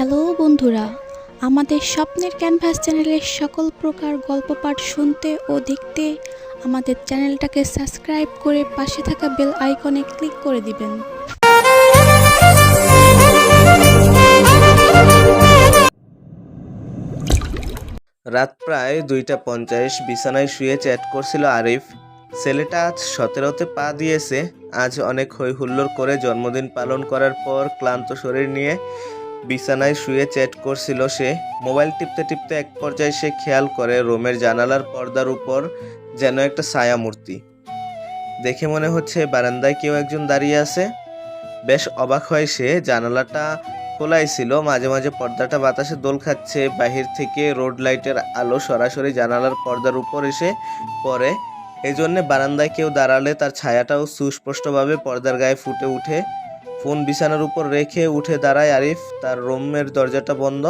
Hello বন্ধুরা, আমাদের স্বপ্নের ক্যানভাস চ্যানেলের সকল প্রকার গল্প পাঠ শুনতে ও দেখতে আমাদের চ্যানেলটাকে সাবস্ক্রাইব করে পাশে থাকা বেল আইকনে ক্লিক করে দিবেন। রাত প্রায় দুইটা পঞ্চাশ, বিছানায় শুয়ে চ্যাট করছিল আরিফ। ছেলেটা আজ সতেরোতে পা দিয়েছে, আজ অনেক হই হুল্লোড় করে জন্মদিন পালন করার পর ক্লান্ত শরীর নিয়ে বিছানায় শুয়ে চ্যাট করছিল সে। মোবাইল টিপতে টিপতে এক পর্যায়ে সে খেয়াল করে রুমের জানালার পর্দার উপর যেন একটা ছায়া মূর্তি দেখে মনে হচ্ছে বারান্দায় কেউ একজন দাঁড়িয়ে আছে। বেশ অবাক হয় সে, জানালাটা খোলাই ছিল, মাঝে মাঝে পর্দাটা বাতাসে দোল খাচ্ছে, বাহির থেকে রোড লাইটের আলো সরাসরি জানালার পর্দার উপর এসে পড়ে। এই জন্যে বারান্দায় কেউ দাঁড়ালে তার ছায়াটাও সুস্পষ্টভাবে পর্দার গায়ে ফুটে উঠে। ফোন বিছানার উপর রেখে উঠে দাঁড়ায় আরিফ। তার রুমের দরজাটা বন্ধ।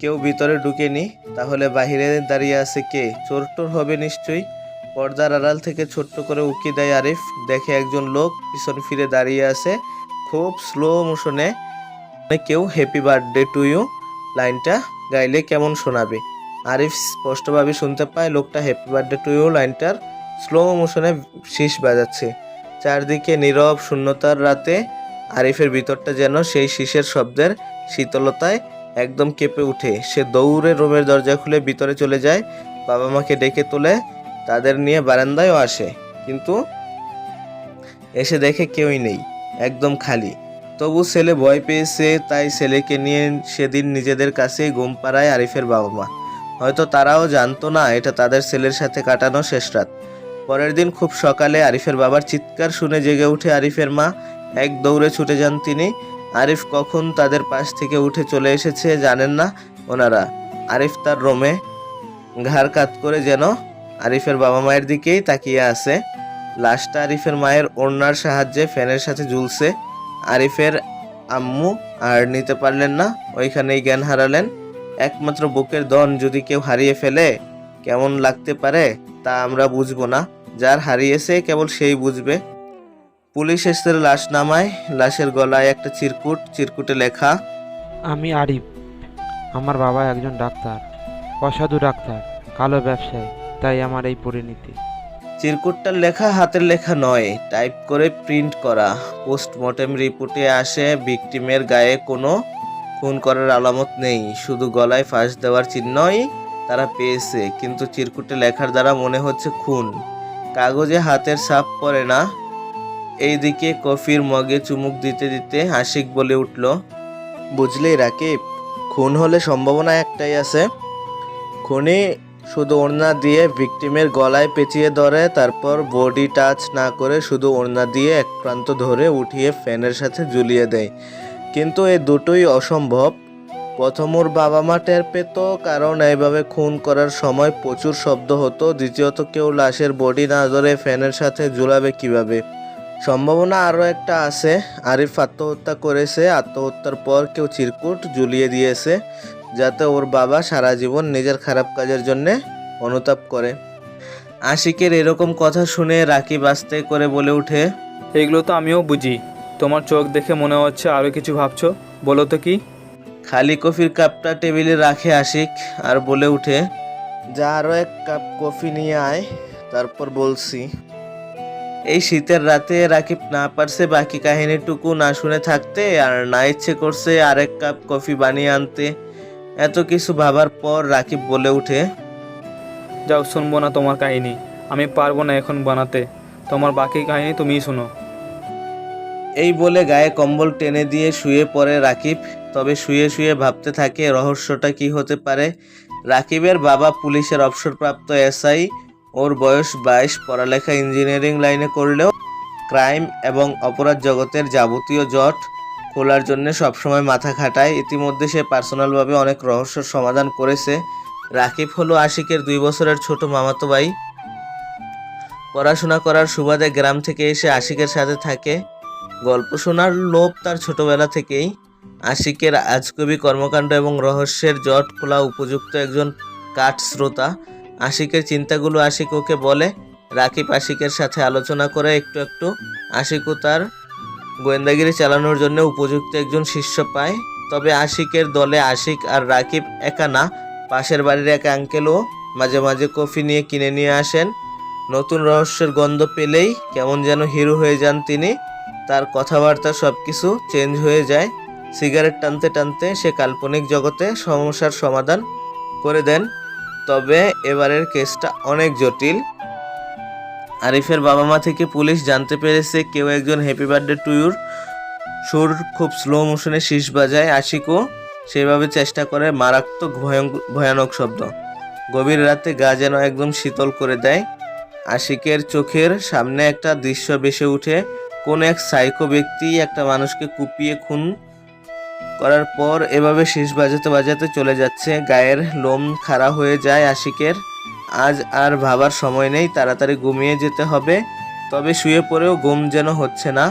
কেউ ভিতরে ঢুকেনি। তাহলে বাহিরে দাঁড়িয়ে আছে কে? চোর টোর হবে নিশ্চয়ই। পর্দার আড়াল থেকে ছোট্ট করে উকি দেয় আরিফ। দেখে একজন লোক পিছন ফিরে দাঁড়িয়ে আছে। খুব স্লো মোশনে কেউ হ্যাপি বার্থডে টু ইউ লাইনটা গাইলে কেমন শোনাবে। আরিফ স্পষ্টভাবে শুনতে পায়, লোকটা হ্যাপি বার্থডে টু ইউ লাইনটার স্লো মোশনে শীষ বাজাচ্ছে। চারদিকে নীরব শূন্যতার রাতে আরিফের ভিতরটা যেন সেই শীষের শব্দের শীতলতায় একদম কেঁপে উঠে সে দৌড়ে রুমের দরজা খুলে ভিতরে চলে যায়, বাবা মাকে ডেকে তোলে, তাদের নিয়ে বারান্দায়ও আসে। কিন্তু এসে দেখে কেউই নেই, একদম খালি। তবু ছেলে ভয় পেয়েছে, তাই ছেলেকে নিয়ে সেদিন নিজেদের কাছেই ঘুম পাড়ায় আরিফের বাবা মা। হয়তো তারাও জানতো না, এটা তাদের ছেলের সাথে কাটানো শেষ রাত। পরের দিন খুব সকালে আরিফের বাবার চিৎকার শুনে জেগে উঠে আরিফের মা এক দৌড়ে ছুটে যান তিনি। আরিফ কখন তাদের পাশ থেকে উঠে চলে এসেছে জানেন না ওনারা। আরিফ তার রোমে ঘাড় কাত করে যেন আরিফের বাবা মায়ের দিকেই তাকিয়ে আছে। লাশটা আরিফের মায়ের ওড়নার সাহায্যে ফ্যানের সাথে ঝুলছে। আরিফের আম্মু আর নিতে পারলেন না, ওইখানেই জ্ঞান হারালেন। একমাত্র বুকের দন যদি কেউ হারিয়ে ফেলে, কেমন লাগতে পারে তা আমরা বুঝব না। যার হারিয়েছে কেবল সেই বুঝবে। পুলিশ এসে লাশ নামায় লাশের গলায় একটা চিরকুট চিরকুটে লেখা আমি আরিফ আমার বাবা একজন ডাক্তার অসাধু ডাক্তার কালো ব্যবসায়ী তাই আমার এই পরিণতি। চিরকুটটার লেখা হাতের লেখা নয় টাইপ করে প্রিন্ট করা। পোস্টমর্টেম রিপোর্টে আসে ভিকটিমের গায়ে কোনো খুন করার আলামত নেই শুধু গলায় ফাঁস দেওয়ার চিহ্নই তারা পেয়েছে কিন্তু চিরকুটে লেখার দ্বারা মনে হচ্ছে খুন। কাগজে হাতের ছাপ পড়ে না এইদিকে কফির মগে চুমুক দিতে দিতে আশিক বলে উঠল, বুঝলি রাকিব, খুন হলে সম্ভাবনা একটাই আছে। খুনি শুধু ওড়না দিয়ে ভিকটিমের গলায় পেঁচিয়ে ধরে, তারপর বডি টাচ না করে শুধু ওড়না দিয়ে এক প্রান্ত ধরে উঠিয়ে ফ্যানের সাথে ঝুলিয়ে দেয়। কিন্তু এই দুটোই অসম্ভব। প্রথম ওর বাবা মা টের পেত, কারণ এইভাবে খুন করার সময় প্রচুর শব্দ হতো। দ্বিতীয়ত কেউ লাশের বডি না ধরে ফ্যানের সাথে ঝুলাবে কীভাবে? সম্ভাবনা আরও একটা আছে। আরিফ আত্মহত্যা করেছে আত্মহত্যার পর কেউ চিরকুট ঝুলিয়ে দিয়েছে যাতে ওর বাবা সারা জীবন নিজের খারাপ কাজের জন্য অনুতাপ করে। আশিকের এরকম কথা শুনে রাকিব আস্তে করে বলে ওঠে এগুলো তো আমিও বুঝি। তোমার চোখ দেখে মনে হচ্ছে আরও কিছু ভাবছ। বলো তো কি? খালি কফির কাপটা টেবিলে রাখে আশিক আর বলে উঠে যা আরও এক কাপ কফি নিয়ে আয় তারপর বলছি। এই শীতের রাতে রাকিব না পারছে বাকি কাহিনীটুকু না শুনে থাকতে আর না ইচ্ছে করছে আরেক কাপ কফি বানিয়ে আনতে। এত কিছু ভাবার পর রাকিব বলে উঠে যাও শুনব না তোমার কাহিনী। আমি পারব না এখন বানাতে। তোমার বাকি কাহিনী তুমিই শোনো। এই বলে গায়ে কম্বল টেনে দিয়ে শুয়ে পড়ে রাকিব। তবে শুয়ে শুয়ে ভাবতে থাকে রহস্যটা কি হতে পারে। রাকিবের বাবা পুলিশের অবসরপ্রাপ্ত এসআই ওর বয়স বাইশ, পড়ালেখা ইঞ্জিনিয়ারিং লাইনে করলেও ক্রাইম এবং অপরাধ জগতের যাবতীয় জট খোলার জন্য সবসময় মাথা খাটায়। ইতিমধ্যে সে পার্সোনালভাবে অনেক রহস্যর সমাধান করেছে। রাকিব হলো আশিকের দুই বছরের ছোট মামাতো ভাই। পড়াশোনা করার সুবাদে গ্রাম থেকে এসে আশিকের সাথে থাকে। গল্প শোনার লোভ তার ছোটবেলা থেকেই। আশিকের আজকবি কর্মকাণ্ড এবং রহস্যের জট খোলা উপযুক্ত একজন কাঠ শ্রোতা আশিকের চিন্তাগুলো আশিক ওকে বলে। রাকিব আশিকের সাথে আলোচনা করে একটু একটু। আশিকও তার গোয়েন্দাগিরি চালানোর জন্য উপযুক্ত একজন শিষ্য পায়। তবে আশিকের দলে আশিক আর রাকিব একা না। পাশের বাড়ির এক আঙ্কেলও মাঝে মাঝে কফি নিয়ে কিনে নিয়ে আসেন। নতুন রহস্যের গন্ধ পেলেই কেমন যেন হিরো হয়ে যান তিনি। তার কথাবার্তা সব কিছু চেঞ্জ হয়ে যায়। সিগারেট টানতে টানতে সে কাল্পনিক জগতে সমস্যার সমাধান করে দেন। তবে এবারের কেসটা অনেক জটিল। আরিফের বাবা মা থেকে পুলিশ জানতে পেরেছে কেউ একজন হ্যাপি বার্থডে টু ইউর সুর খুব স্লো মোশনে শীষ বাজায় আশিকও। সেভাবে চেষ্টা করে মারাত্মক ভয়ানক শব্দ। গভীর রাতে গা যেন একদম শীতল করে দেয়। আশিকের চোখের সামনে একটা দৃশ্য বেসে উঠে। কোন এক সাইকো ব্যক্তি একটা মানুষকে কুপিয়ে খুন করার পর এভাবে শীষ বাজাতে বাজাতে চলে যাচ্ছে। গায়ের লোম খাড়া হয়ে যায় আশিকের। আজ আর ভাবার সময় নেই, তাড়াতাড়ি ঘুমিয়ে যেতে হবে। তবে শুয়ে পড়েও ঘুম যেন হচ্ছে না।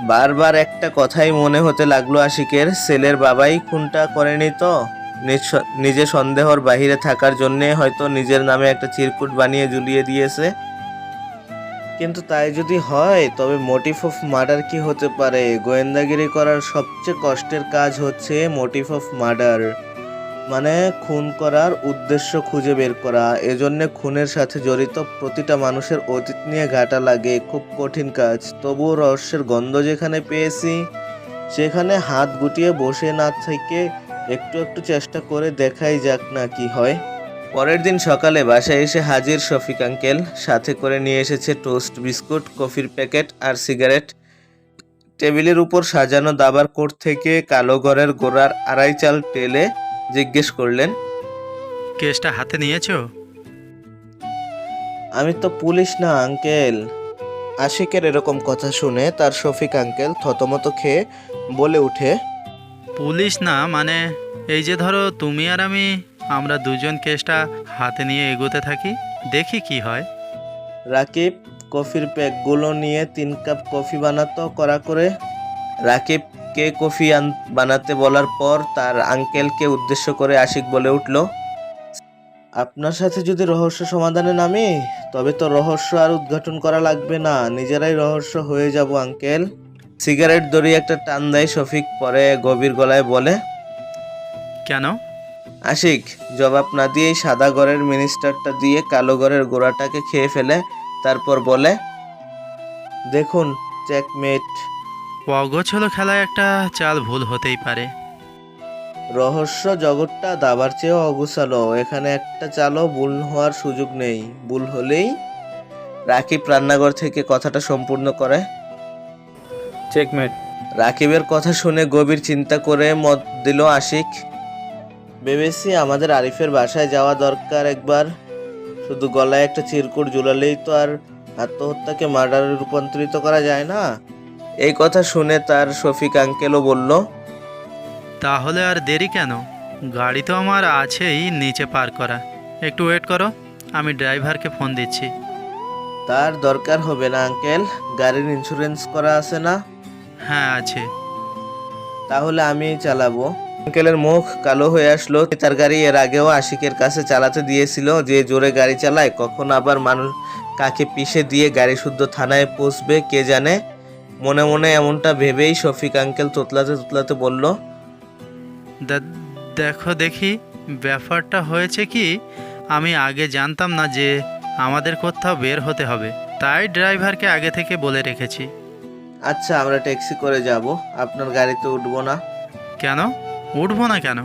বারবার একটা কথাই মনে হতে লাগল আশিকের ছেলের বাবাই খুনটা করেনি তো? নিজে সন্দেহর বাহিরে থাকার জন্যে হয়তো নিজের নামে একটা চিরকুট বানিয়ে ঝুলিয়ে দিয়েছে। কিন্তু তাই যদি হয়, তবে মোটিভ অফ মার্ডার কি হতে পারে? গোয়েন্দাগিরি করার সবচেয়ে কষ্টের কাজ হচ্ছে মোটিভ অফ মার্ডার মানে খুন করার উদ্দেশ্য খুঁজে বের করা। এজন্যে খুনের সাথে জড়িত প্রতিটা মানুষের অতীত নিয়ে ঘাটা লাগে। খুব কঠিন কাজ। তবুও রহস্যের গন্ধ যেখানে পেয়েছি, সেখানে হাত গুটিয়ে বসে না থেকে একটু একটু চেষ্টা করে দেখাই যাক না কি হয়। পরের দিন সকালে বাসায় এসে হাজির শফিক আঙ্কেল সাথে করে নিয়ে এসেছে টোস্ট বিস্কুট কফির প্যাকেট আর সিগারেট। টেবিলের উপর সাজানো দাবার কোট থেকে কালো ঘরের গোড়ার আড়াই চাল টেলে জিজ্ঞেস করলেন কেসটা হাতে নিয়েছো? আমি তো পুলিশ না আঙ্কেল। আশিকের এরকম কথা শুনে তার শফিক আঙ্কেল থতমত খেয়ে বলে উঠে পুলিশ না মানে এই যে ধরো তুমি আর আমি আমরা দুজন কেসটা হাতে নিয়ে এগোতে থাকি দেখি কি হয়। রাকিব কফির প্যাকগুলো নিয়ে তিন কাপ কফি বানাতো করা করে। রাকিবকে কফি বানাতে বলার পর তার আঙ্কেলকে উদ্দেশ্য করে আশিক বলে উঠল আপনার সাথে যদি রহস্য সমাধানে নামি তবে তো রহস্য আর উদ্ঘাটন করা লাগবে না। নিজেরাই রহস্য হয়ে যাব আঙ্কেল। সিগারেট দড়ি একটা টান দেয় শফিক পরে গভীর গলায় বলে কেন? আশিক জবাব না দিয়েই সাদা ঘরের মিনিস্টারটা দিয়ে কালো ঘরের গোড়াটাকে খেয়ে ফেলে তারপর বলে দেখুন চেকমেট। অগোছলো খেলায় একটা চাল ভুল হতেই পারে। রহস্য জগৎটা দাবার চেয়েও অগুছালো। এখানে একটা চালও ভুল হওয়ার সুযোগ নেই। ভুল হলেই রাকিব রান্নাঘর থেকে কথাটা সম্পূর্ণ করে। চেকমেট। রাকিবের কথা শুনে গভীর চিন্তা করে মত দিল আশিক। ভেবেছি আমাদের আরিফের বাসায় যাওয়া দরকার একবার। শুধু গলায় একটা চিরকুট ঝুলালেই তো আর আত্মহত্যাকে মার্ডারে রূপান্তরিত করা যায় না। এই কথা শুনে তার শফিক আঙ্কেলও বলল তাহলে আর দেরি কেন? গাড়ি তো আমার আছেই নিচে পার করা। একটু ওয়েট করো আমি ড্রাইভারকে ফোন দিচ্ছি। তার দরকার হবে না আঙ্কেল গাড়ির ইন্স্যুরেন্স করা আছে না? হ্যাঁ আছে। তাহলে আমি চালাবো। আঙ্কেলের মুখ কালো হয়ে আসলো। তার গাড়ি এর আগেও আশিকের কাছে চালাতে দিয়েছিল। যে জোরে গাড়ি চালায় কখন আবার মানুষ কাকে পিষে দিয়ে গাড়ি শুদ্ধ থানায় পৌঁছবে কে জানে? মনে মনে এমনটা ভেবেই শফিক আঙ্কেল তোতলাতে তোতলাতে বলল দেখো দেখি ব্যাপারটা হয়েছে কি? আমি আগে জানতাম না যে আমাদের কোথাও বের হতে হবে। তাই ড্রাইভারকে আগে থেকে বলে রেখেছি। আচ্ছা আমরা ট্যাক্সি করে যাব। আপনার গাড়িতে উঠবো না। কেন? উঠবো না কেন?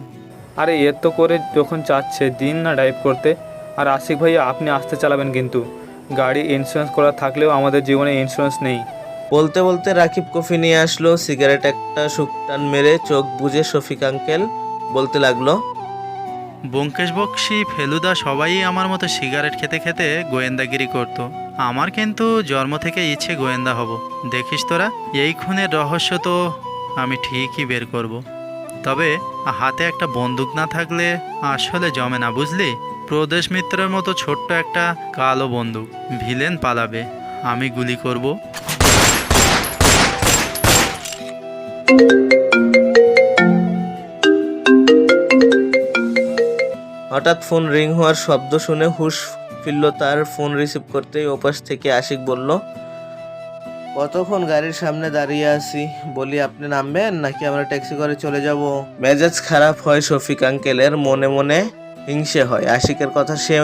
আরে এর তো করে যখন চাচ্ছে দিন না ড্রাইভ করতে। আর আশিক ভাইয়া আপনি আসতে চালাবেন কিন্তু। গাড়ি ইন্স্যুরেন্স করা থাকলেও আমাদের জীবনে ইন্স্যুরেন্স নেই। বলতে বলতে রাকিব কফি নিয়ে আসলো সিগারেট একটা শুকটান মেরে চোখ বুজে শফিক আঙ্কেল বলতে লাগল ব্যোমকেশ বক্সি ফেলুদা সবাই আমার মতো সিগারেট খেতে খেতে গোয়েন্দাগিরি করত। আমার কিন্তু জন্ম থেকে ইচ্ছে গোয়েন্দা হব। দেখিস তোরা এই খুনের রহস্য তো আমি ঠিকই বের করব। তবে হাতে একটা বন্দুক না থাকলে আসলে জমে না, বুঝলি? প্রদেশ মিত্রের মতো ছোট্ট একটা কালো বন্দুক, ভিলেন পালাবে, আমি গুলি করব। হঠাৎ ফোন রিং হওয়ার শব্দ শুনে হুশ ফিরল তার, ফোন রিসিভ করতেই ওপাশ থেকে আশিক বলল কতক্ষণ গাড়ির সামনে দাঁড়িয়ে আছি? বলি, আপনি নামবেন নাকি আমরা ট্যাক্সি করে চলে যাব? মেজাজ খারাপ হয় শফিক আঙ্কেলের, মনে মনে হিংসে হয়। আশিকের কথা সে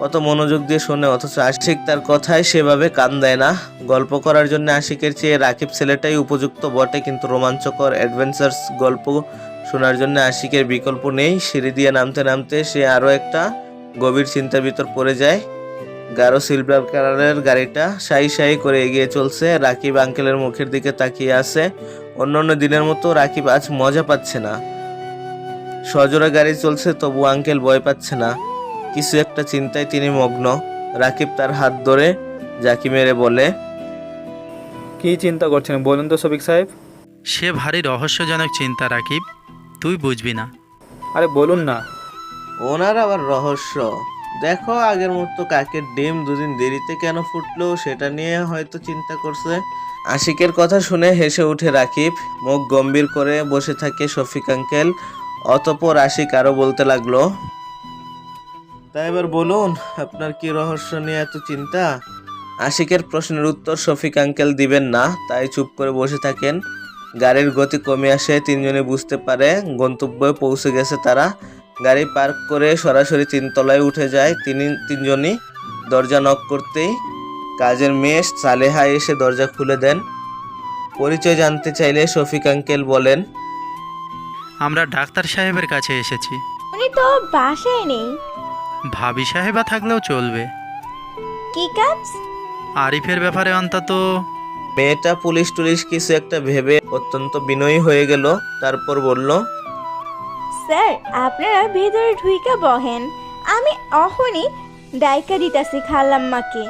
কত মনোযোগ দিয়ে শোনে, অথচ আশিক তার কথায় সেভাবে কান দেয় না। গল্প করার জন্য আশিকের চেয়ে রাকিব ছেলেটাই উপযুক্ত বটে, কিন্তু রোমাঞ্চকর অ্যাডভেঞ্চার্স গল্প শোনার জন্য আশিকের বিকল্প নেই। সিঁড়ি দিয়ে নামতে নামতে সে আরও একটা গভীর চিন্তার ভিতর পড়ে যায়। গাঢ় সিলভার কালারের গাড়িটা সাই সাই করে এগিয়ে চলছে। রাকিব আঙ্কেলের মুখের দিকে তাকিয়ে আছে। অন্য অন্য দিনের মতো রাকিব আজ মজা পাচ্ছে না। সজোরে গাড়ি চলছে তবু আঙ্কেল ভয় পাচ্ছে না। কিছু একটা চিন্তায় তিনি মগ্ন। রাকিব তার হাত ধরে জাকি মেরে বলে কী চিন্তা করছেন? বলুন তো শফিক সাহেব। সে ভারী রহস্যজনক চিন্তা রাকিব। তুই বুঝবি না। আরে বলুন না। ওনার আবার রহস্য। দেখো আগের মতো কাকের ডিম দুদিন দেরিতে কেন ফুটলো সেটা নিয়ে হয়তো চিন্তা করছে। আশিকের কথা শুনে হেসে উঠে রাকিব। মুখ গম্ভীর করে বসে থাকে শফিক আঙ্কেল। অতপর আশিক আরও বলতে লাগল তাই এবার বলুন, আপনার কি রহস্য নিয়ে এত চিন্তা? আশিকের প্রশ্নের উত্তর শফিক আঙ্কেল দিবেন না, তাই চুপ করে বসে থাকেন। গাড়ির গতি কমে আসে, তিনজনে বুঝতে পারে গন্তব্যে পৌঁছে গেছে তারা। গাড়ি পার্ক করে সরাসরি তিনতলায় উঠে যায়। তিনি তিনজনই দরজা নক করতেই কাজের মেয়ে সালেহা এসে দরজা খুলে দেন। পরিচয় জানতে চাইলে শফিক আঙ্কেল বলেন আমরা ডাক্তার সাহেবের কাছে এসেছি। উনি তো বাসায় নেই। ভাবি সাহেবা থাকলেও চলবে। কি কাজ? আরিফের ব্যাপারে অন্তত মেয়েটা পুলিশ টুলিশ কিছু একটা ভেবে অত্যন্ত বিনয়ী হয়ে গেল। তারপর বলল স্যার, আপনারা ভেতরে ঢুইকা বহেন। আমি অহনি ডাইকা দিতাছি খালাম্মাকে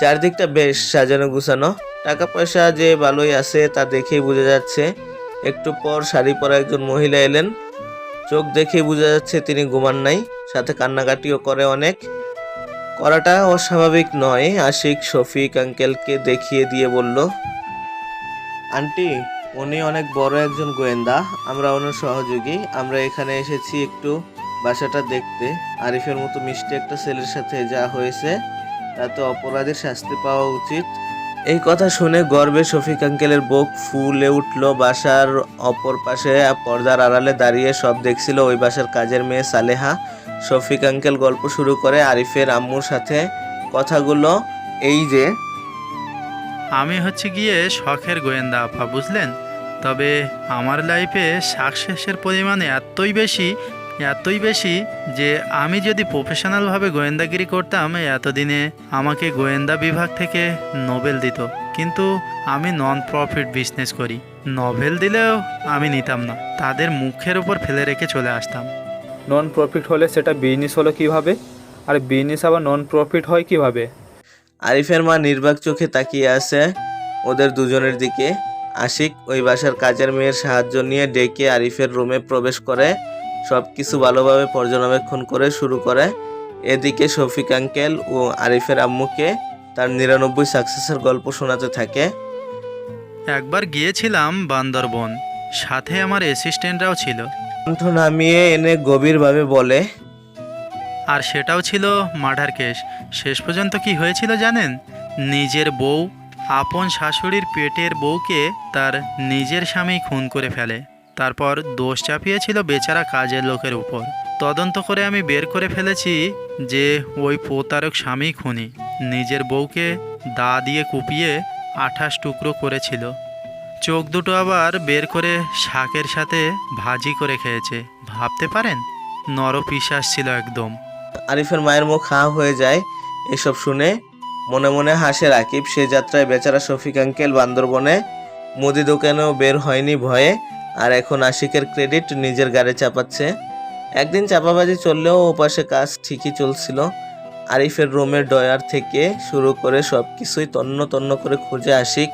চারদিকটা বেশ সাজানো গুছানো। টাকা পয়সা যে ভালোই আছে তা দেখেই বোঝা যাচ্ছে। একটু পর শাড়ি পরা একজন মহিলা এলেন। চোখ দেখেই বোঝা যাচ্ছে তিনি ঘুমান নাই, সাথে কান্নাকাটিও করে অনেক। করাটা অস্বাভাবিক নয়, আশিক, শফিক, আঙ্কেলকে দেখিয়ে দিয়ে বলল, আন্টি উনি অনেক বড় একজন গোয়েন্দা, আমরা ওনার সহযোগী। আমরা এখানে এসেছি একটু বাসাটা দেখতে। আরিফের মতো মিষ্টি একটা ছেলের সাথে যা হয়েছে, তাতে অপরাধের শাস্তি পাওয়া উচিত। এই কথা শুনে গর্বে শফিক আঙ্কেলের বুক ফুলে উঠল। বাসার অপর পাশে পর্দার আড়ালে দাঁড়িয়ে সব দেখছিল ওই বাসার কাজের মেয়ে সালেহা। শফিক আঙ্কেল গল্প শুরু করে আরিফের আম্মুর সাথে কথাগুলো, এই যে আমি হচ্ছে গিয়ে শখের গোয়েন্দা আপা বুঝলেন? তবে আমার লাইফে সাকসেসের পরিমাণ এতই বেশি এতই বেশি যে আমি যদি প্রফেশনালভাবে গোয়েন্দাগিরি করতাম, এতদিনে আমাকে গোয়েন্দা বিভাগ থেকে নোবেল দিত। কিন্তু আমি নন প্রফিট বিজনেস করি। নভেল দিলেও আমি নিতাম না। তাদের মুখের উপর ফেলে রেখে চলে আসতাম। নন প্রফিট হলে সেটা বিজনেস হলো কীভাবে? আর বিজনেস আবার নন প্রফিট হয় কীভাবে? আরিফের মা নির্বাক চোখে তাকিয়ে আছে ওদের দুজনের দিকে। আশিক ওই বাসার কাজের মেয়ের সাহায্য নিয়ে ডেকে আরিফের রুমে প্রবেশ করে সব কিছু ভালোভাবে পর্যবেক্ষণ করে শুরু করে। এদিকে শফিক আঙ্কেল ও আরিফের আম্মুকে তার নিরানব্বই সাকসেসের গল্প শোনাতে থাকে। একবার গিয়েছিলাম বান্দরবন সাথে আমার অ্যাসিস্ট্যান্টরাও ছিল। কণ্ঠ নামিয়ে এনে গভীরভাবে বলে আর সেটাও ছিল মার্ডার কেস। শেষ পর্যন্ত কি হয়েছিল জানেন? নিজের বউ, আপন শাশুড়ির পেটের বউকে তার নিজের স্বামী খুন করে ফেলে। তারপর দোষ চাপিয়েছিল বেচারা কাজের লোকের উপর। তদন্ত করে আমি বের করে ফেলেছি যে ওই প্রতারক স্বামী খুনি। নিজের বউকে দা দিয়ে কুপিয়ে আঠাশ টুকরো করেছিল। চোখ দুটো আবার বের করে শাকের সাথে ভাজি করে খেয়েছে। ভাবতে পারেন? নরপিসাস ছিল একদম। আরিফের মায়ের মুখ হা হয়ে যায়। এসব শুনে মনে মনে হাসে রাকিব, সে যাত্রায় বেচারা শফিক আঙ্কেল বান্দরবনে। মুদি দোকানেও বের হয়নি ভয়ে, আর এখন আশিকের ক্রেডিট নিজের গাড়ি চাপাচ্ছে। একদিন চাপাবাজি চললেও ওপাশে কাজ ঠিকই চলছিল। আরিফের রুমের ডয়ার থেকে শুরু করে সব কিছুই তন্ন তন্ন করে খুঁজে আশিক।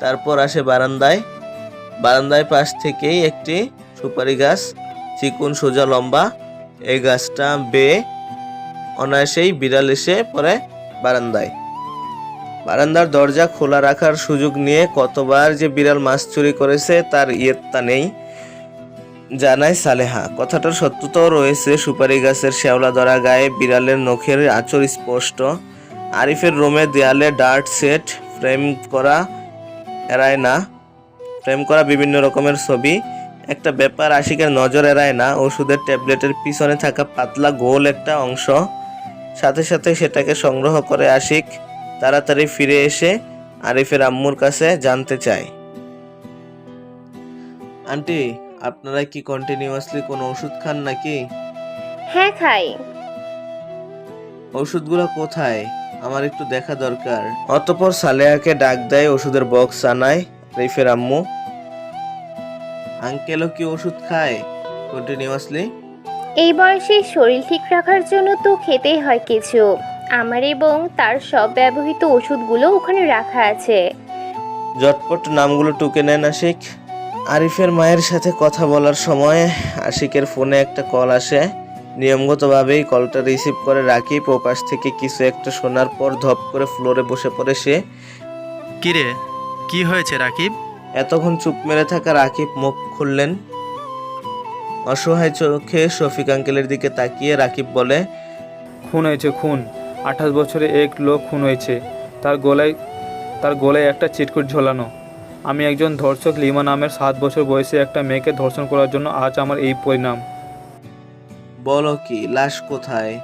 তারপর আসে বারান্দায়। বারান্দায় পাশ থেকেই একটি সুপারি গাছ, চিকুন সোজা লম্বা। এই গাছটা বেয়ে অনায়াসেই বিড়াল এসে পড়ে বারান্দায়। বারান্দার দরজা খোলা রাখার সুযোগ নিয়ে কতবার যে বিড়াল মাছ চুরি করেছে তার ইয়েত্তা নেই জানায় সালেহা। কথাটার সত্যতাও রয়েছে সুপারি গাছের শ্যাওলা ধরা গায়ে বিড়ালের নখের আঁচড় স্পষ্ট। আরিফের রুমে দেয়ালে ডার্ট সেট, ফ্রেম করা এড়ায় না। ফ্রেম করা বিভিন্ন রকমের ছবি। একটা ব্যাপার আশিকের নজর এড়ায় না। ওষুধের ট্যাবলেটের পিছনে থাকা পাতলা গোল একটা অংশ। সাথে সাথে সেটাকে সংগ্রহ করে আশিক তাড়াতাড়ি ফিরে এসে আরিফের আম্মুর কাছে জানতে চায়। আন্টি আপনারা কি কন্টিনিউয়াসলি কোনো ওষুধ খান নাকি? হ্যাঁ খাই। ওষুধগুলো কোথায়? আমার একটু দেখা দরকার। অতপর সালেহাকে ডাক দেয় ওষুধের বক্স আনায় আরিফের আম্মু। আঙ্কেলও কি ওষুধ খায় কন্টিনিউয়াসলি এই বয়সে শরীর ঠিক রাখার জন্য তো খেতেই হয় কিছু। আমার এবং তার সব ব্যবহৃত ওষুধগুলো ওখানে রাখা আছে। জটপট নামগুলো টুকে নেন আশিক। আরিফের মায়ের সাথে কথা বলার সময় আশিকের ফোনে একটা কল আসে। নিয়মগতভাবেই কলটা রিসিভ করে রাখি প্রপাশ থেকে কিছু একটা শোনার পর ধপ করে ফ্লোরে বসে পড়ে সে। কিরে কি হয়েছে রাকিব? এতক্ষণ চুপ মেরে থাকা রাকিব মুখ খুললেন। অসহায় চোখে শফিক আঙ্কেলের দিকে তাকিয়ে রাকিব বলে খুন হয়েছে খুন। আঠাশ বছরে এক লোক খুন হয়েছে। তার গলায় তার গলায় একটা চিটকুট ঝোলানো। আমি একজন ধর্ষক লিমা নামের সাত বছর বয়সে একটা মেয়েকে ধর্ষণ করার জন্য আজ আমার এই পরিণাম। বলো কি লাশ কোথায়?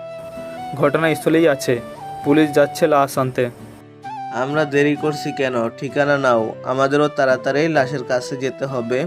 ঘটনাস্থলেই আছে। পুলিশ যাচ্ছে লাশ আনতে। আমরা দেরি করছি কেন? ঠিকানা নাও। আমাদেরও তাড়াতাড়ি লাশের কাছে যেতে হবে।